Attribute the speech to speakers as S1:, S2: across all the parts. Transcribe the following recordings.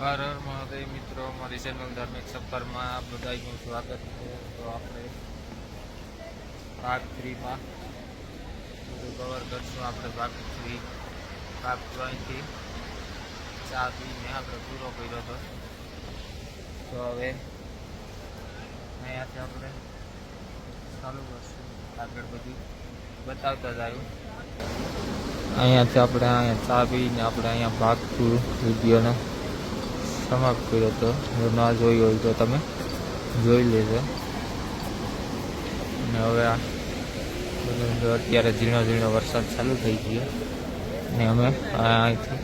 S1: હર હર મહાદેવ મિત્રો. મારી ચેનલ ધાર્મિક સફરમાં બધાનું સ્વાગત છે. તો આપણે ભાગ થ્રીમાં બધું કવર કરશું. આપણે ભાગ થ્રી ભાગ ત્રણથી ચા પીને આપણે પૂરો કર્યો હતો. તો હવે અહીંયાથી આપણે ચાલુ કરશું. આગળ બધું બતાવતા જ અહીંયાથી આપણે અહીંયા ચા પીને આપણે અહીંયા ભાગ ટુ વિડીયોનો. સમાપ્ત કર્યો હતો જો ના જોયો હોય તો તમે જોઈ લેજો. અને હવે અત્યારે ઝીણો ઝીણો વરસાદ ચાલુ થઈ ગયો. ને અમે અહીંથી અહીંથી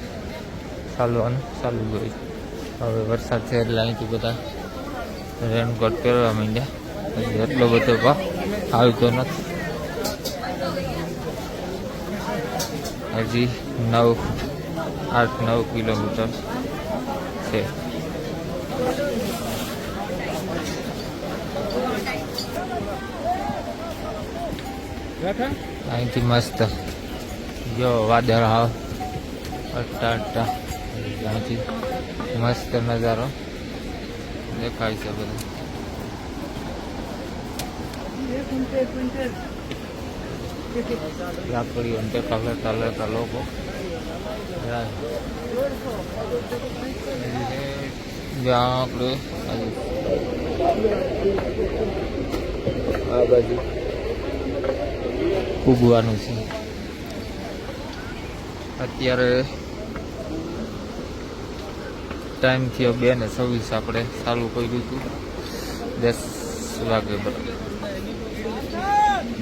S1: ચાલવાનું ચાલુ કર્યું હવે વરસાદ છે એટલે અહીંથી બધા રેનકોટ પહેરવા માંડ્યા. હજી એટલો બધો ભાવ આવતો નથી. હજી નવ, આઠ, નવ કિલોમીટર છે. અહીંથી મસ્ત. જો વાદળ હાવ. અટ્ટા અટ્ટા. અહીંથી મસ્ત નજારો દેખાય છે બધું. લાકડીઓ લેતા લોકો જાય. આપણે આ બાજુ ઉગવાનું છે અત્યારે ટાઈમ થયો બે ને છવ્વીસ આપણે ચાલુ કર્યું હતું દસ વાગે બરાબર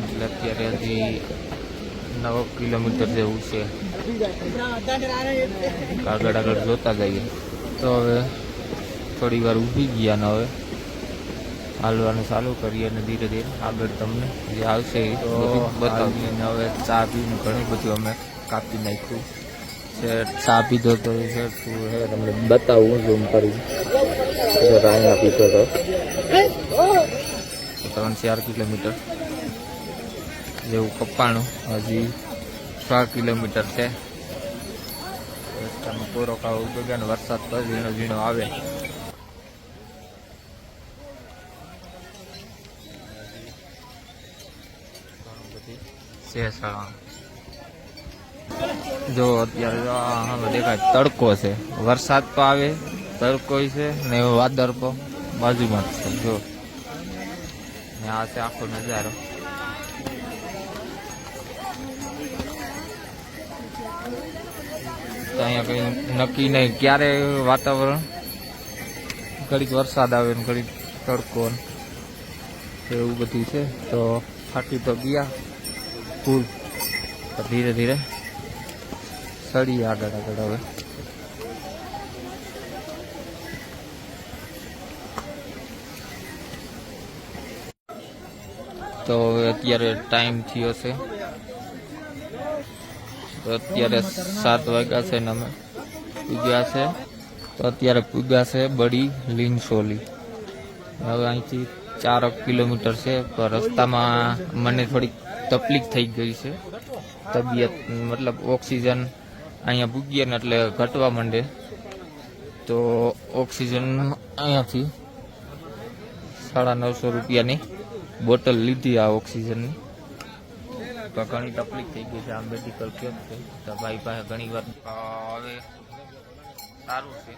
S1: એટલે અત્યારે હજી નવ કિલોમીટર જેવું છે. આગળ આગળ જોતા જઈએ. તો હવે થોડી વાર ઊભી ગયા ને હવે હાલવાનું ચાલુ કરીએ અને ધીરે ધીરે આગળ તમને જે આવશે એ બતાવીએ અને હવે ચા પીને ઘણું બધું અમે કાપી નાખ્યું. છે ચા પીધો તો એ છે શું છે તમને બતાવું ઝૂમ કરી. અહીંયા પીધો તો. ત્રણ ચાર કિલોમીટર. જેવું કપ્પાણું. હજી છ કિલોમીટર છે. રસ્તામાં પૂરો કાળો ઉગી ગયા ને વરસાદ તો ઝીણો ઝીણો આવે. જો અત્યારે દેખાય. તડકો છે. વરસાદ તો આવે, તડકો છે ને વાદળ પણ બાજુમાં છે. જો. ને આ છે આખો નજારો. તો અહીંયા કઈ નક્કી નહીં. ક્યારે વાતાવરણ? ઘડીક વરસાદ આવે ને ઘડીક તડકો એવું બધું છે. તો ફાટી તો ગયા. ફૂલ. ધીરે ધીરે સડી આગળ આગળ હવે. તો અત્યારે ટાઈમ થયો છે. તો અત્યારે સાત વાગ્યા છે ને અમે પૂગ્યા છે. તો અત્યારે પૂગ્યા છે બડી લીનસોલી હવે અહીંથી ચાર કિલોમીટર છે, પણ રસ્તામાં મને થોડીક તકલીફ થઈ ગઈ છે. તબિયત, મતલબ ઓક્સિજન અહીંયા પૂગીએ ને એટલે ઘટવા માંડે. તો ઓક્સિજન અહીંયાથી સાડા નવસો રૂપિયાની બોટલ લીધી આ ઓક્સિજનની. તો ઘણી તકલીફ થઈ ગઈ છે આ મેડિકલ કેમ્પ છે. તો ભાઈ પાસે ઘણી વાર હવે સારું છે.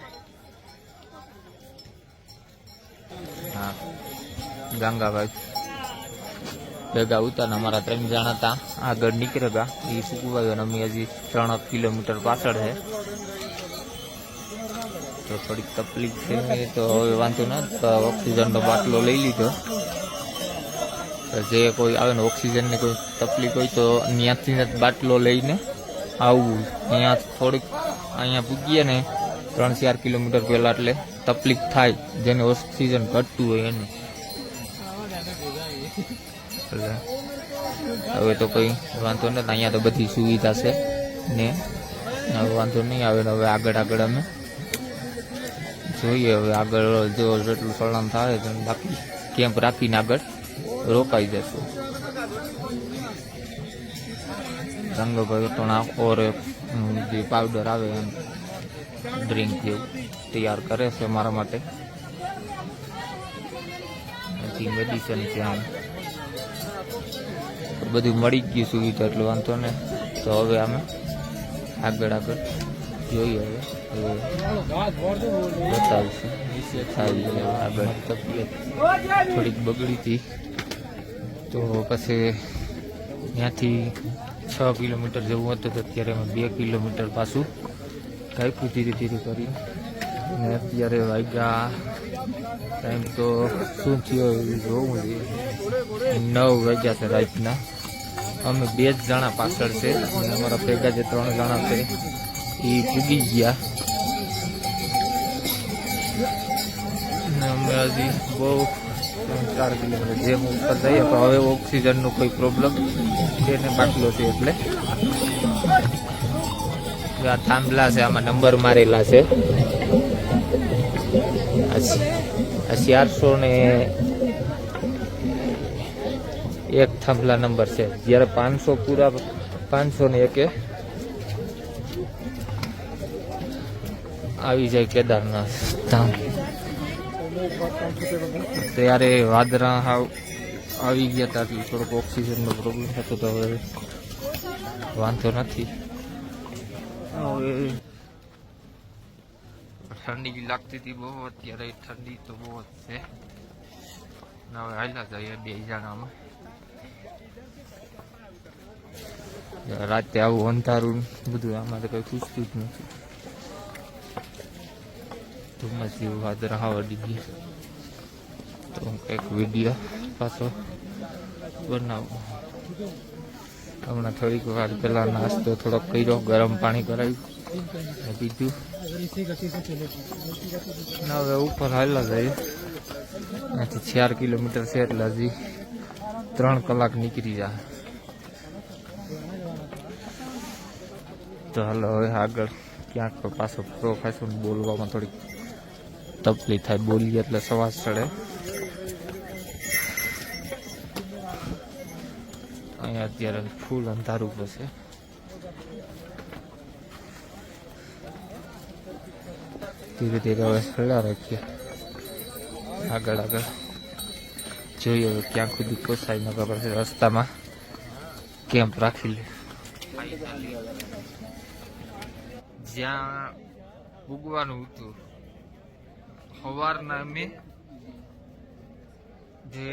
S1: હા. ગંગાભાઈ. ભેગા ઉતાર અમારા ત્રણ જણા હતા. આગળ નીકળ્યા હતા. એ સુકુભાઈ અને અમે હજી ત્રણ કિલોમીટર પાછળ છે. તો થોડીક તકલીફ છે. તો હવે વાંધો ના ઓક્સિજનનો બાટલો લઈ લીધો. જે કોઈ આવે ને ઓક્સિજનની કોઈ તકલીફ હોય તો ત્યાંથી બાટલો લઈને આવવું અહીંયા થોડીક અહીંયા પૂગીએ ને ત્રણ ચાર કિલોમીટર પહેલાં એટલે તકલીફ થાય, જેને ઓક્સિજન ઘટતું હોય એને. એટલે હવે તો કંઈ વાંધો નથી, અહીંયા તો બધી સુવિધા છે ને હવે વાંધો નહીં આવે હવે આગળ આગળ અમે જોઈએ, હવે આગળ જો જેટલું સળંગ થાય તો બાકી કેમ્પ રાખીને આગળ. રોકાઈ જશે. રંગ ભરતોના ઓર જે પાવડર આવે એમ ડ્રિંક જેવું, તૈયાર કરે છે મારા માટે. પછી મેડિસિન છે આમ બધું મળી ગયું સુવિધા, એટલે વાંધો ને. તો હવે અમે આગળ આગળ જોઈએ હવે. બતાવીશું. આગળ. તબિયત થોડીક બગડી હતી. તો પછી ત્યાંથી છ કિલોમીટર જવું હતું તો અત્યારે અમે બે કિલોમીટર પાછું કાપ્યું ધીરે ધીરે કરી અને અત્યારે વાગ્યા ટાઈમ તો શું થયો એવું જોવું જોઈએ નવ વાગ્યા છે રાતના. અમે બે જ જણા પાછળ છે અને અમારા ભેગા જે ત્રણ જણા છે એ પૂગી ગયા. અમે હજી બહુ ચાર કિલોમીટર જેમ ઉપર જઈએ, તો હવે ઓક્સિજનનો કોઈ પ્રોબ્લેમ તેને બાટલો છે એટલે. આ થાંભલા છે, આમાં નંબર મારેલા છે. ચારસો ને એક થાંભલા નંબર છે. જ્યારે પાંચસો પૂરા, પાંચસો ને એકે આવી જાય કેદારનાથ ધામ. ત્યારે હાવ આવી ગયા હતા એટલે થોડોક ઓક્સિજનનો પ્રોબ્લેમ થતો તો હવે વાંધો નથી. હવે ઠંડી લાગતી હતી બહુ અત્યારે ઠંડી તો બહુ જ છે. હવે હાલ્યા જઈએ બે જણામાં. રાતે આવું અંધારું બધું તો કઈ પૂછતું જ નથી. ધુમ્મસ જેવું વાદળ હાવડી ગયું તો કંઈક વીડિયો પાછો બનાવો. હમણાં થોડીક વાર પહેલાં નાસ્તો થોડોક કર્યો, ગરમ પાણી કરાવ્યું. પીધું. હવે ઉપર હાલ જઈએ અહીંથી ચાર કિલોમીટર છે એટલે હજી ત્રણ કલાક નીકળી જાય. તો હાલો, હવે આગળ ક્યાંક પાછો પ્રો ખાશું બોલવામાં થોડીક તકલીફ થાય, બોલીએ એટલે સવાસ ચડે અહીંયા અત્યારે ફૂલ અંધારું પડશે. ધીરે ધીરે હવે ખડા રાખીએ. આગળ આગળ. જોઈએ હવે ક્યાં સુધી પોસાય ન ખબર છે રસ્તામાં કેમ્પ રાખી લે. જ્યાં ઉગવાનું હતું સવારના અમે જે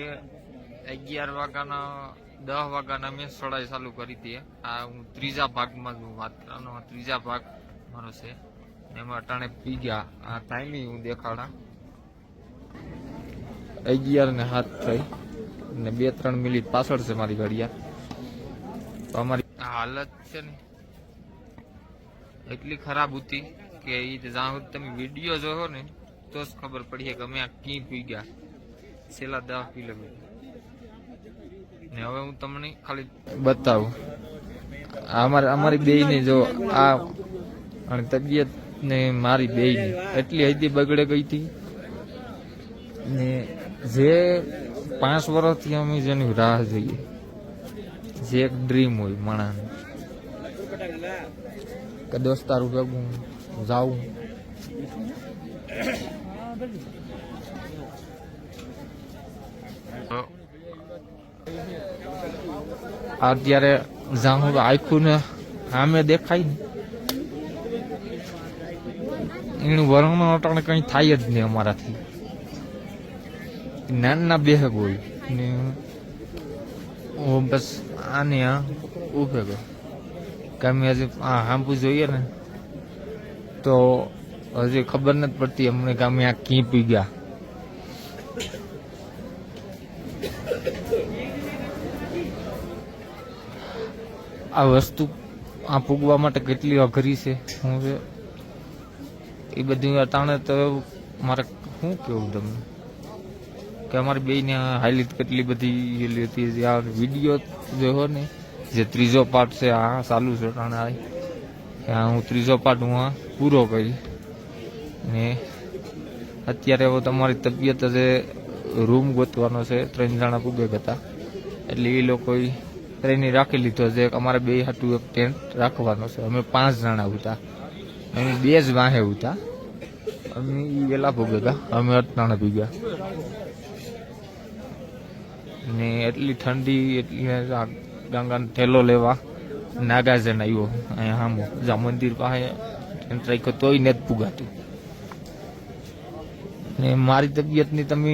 S1: અગિયાર વાગ્યાના, દસ વાગ્યાના મેં સડાઈ ચાલુ કરી હતી. આ હું ત્રીજા ભાગમાં હું વાત કરવાનો ત્રીજા ભાગ મારો છે. એમાં અટાણે પી ગયા. આ ટાઈમિંગ હું દેખાડા. અગિયાર ને હાથ થઈ ને બે ત્રણ મિનિટ પાછળ છે મારી ઘડિયાળ તો અમારી હાલત છે ને એટલી ખરાબ હતી કે એ જાણ તમે વીડિયો જોયો ને તો જ ખબર પડી કે અમે આ કી પી ગયા? છેલ્લા દસ કિલોમીટર. ને હવે હું તમને ખાલી બતાવું. અમારે અમારી બે ને જો આ અને તબિયત ને મારી બે ની એટલી હદી બગડે ગઈ હતી. ને જે પાંચ વર્ષથી અમે જેની રાહ જોઈએ. જે એક ડ્રીમ હોય માણસને કે દોસ્તારું ભેગું જાઉં. અત્યારે હું આખું ને સામે દેખાય ને. એનું વર્ણન અટાણે કઈ થાય જ નહીં અમારાથી. નાના બેહગ હોય ને બસ આને આ ઉભે ગયો. હજી આ હાંભું જોઈએ ને, તો હજી ખબર નથી પડતી, અમને કે અમે આ કી પી ગયા. આ વસ્તુ આ પૂગવા માટે કેટલી અઘરી છે, શું છે? એ બધી અટાણે તો મારે શું કેવું તમને? કે અમારી બેને હાઈલાઇટ કેટલી બધી ગયેલી હતી આ વીડિયો જોયો ને, જે ત્રીજો પાર્ટ છે, આ ચાલુ છે અટાણે આ. હું ત્રીજો પાર્ટ હું પૂરો કરી ને અત્યારે હવે તમારી તબિયત જે રૂમ ગોતવાનો છે. ત્રણ જણા પૂગે હતા. એટલે એ લોકોએ ટ્રેની રાખી લીધો છે. અમારે બે હાટું એક ટેન્ટ રાખવાનો છે. અમે પાંચ જણા હતા. અમે બે જ વાહે હતા. અમે એ વહેલા ભોગેગા અમે અટનાણે ભીગ્યા ને એટલી ઠંડી, એટલી આ થેલો લેવા નાગાજન આવ્યો. અહીંયા હામો. જા મંદિર પાસે ટેન્ટ રાખ્યો તોય નથી પુગાતું. ને મારી તબિયતની તમે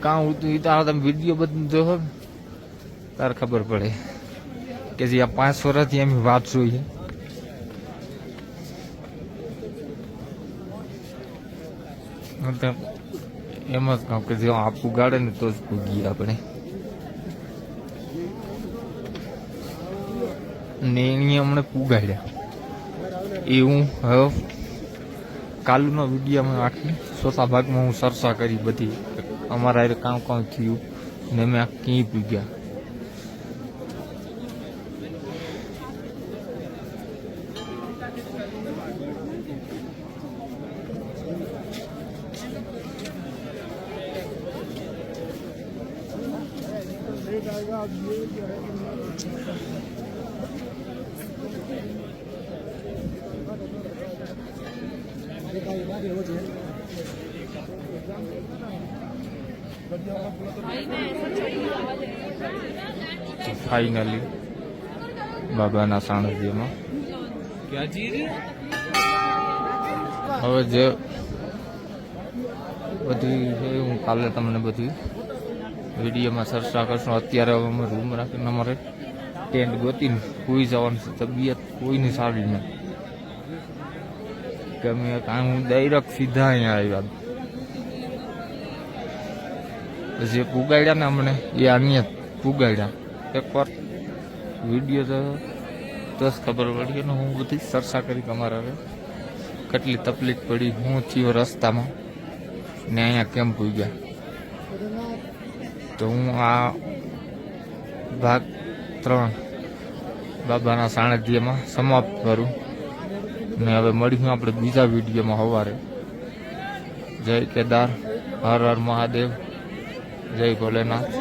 S1: કાં ઉડતું એ તો તમે વીડિયો બધું ને, તારે ખબર પડે કે જે આ પાંચ વર્ષથી એમ વાત જોઈએ એમ જ કહું કે જો આપ ઉગાડે ને તો જ પૂગીએ આપણે. ને એની હમણે પુગાડ્યા એવું હું કાલુનો કાલનો અમે આખી ચોથા ભાગમાં હું ચર્ચા કરી બધી. અમારા એ કામ કામ થયું ને મેં આ ક્યાંય પૂગ્યા ફાઇનલી બાબાના સાણસીમાં હવે જે બધી છે, હું કાલે તમને બધી વિડીયોમાં ચર્ચા કરશું. અત્યારે હવે અમે રૂમ રાખીને અમારે ટેન્ટ ગોતીને કોઈ જવાનું તબિયત કોઈની સારી નહીં કે અમે હું ડાયરેક્ટ સીધા અહીંયા આવ્યા. જે પુગાડ્યા ને અમને, એ આની પુગાડ્યા એકવાર વીડિયો તો દસ ખબર પડી ને હું બધી ચર્ચા કરી તમારા હવે કેટલી તકલીફ પડી, હું થયો રસ્તામાં ને અહીંયા કેમ પૂગ્યા. તો હું આ ભાગ ત્રણ બાબાના સાણધ્યમાં સમાપ્ત કરું. ને હવે મળીશું આપણે બીજા વિડીયોમાં સવારે. જય કેદાર હર હર મહાદેવ જય ભોલેનાથ.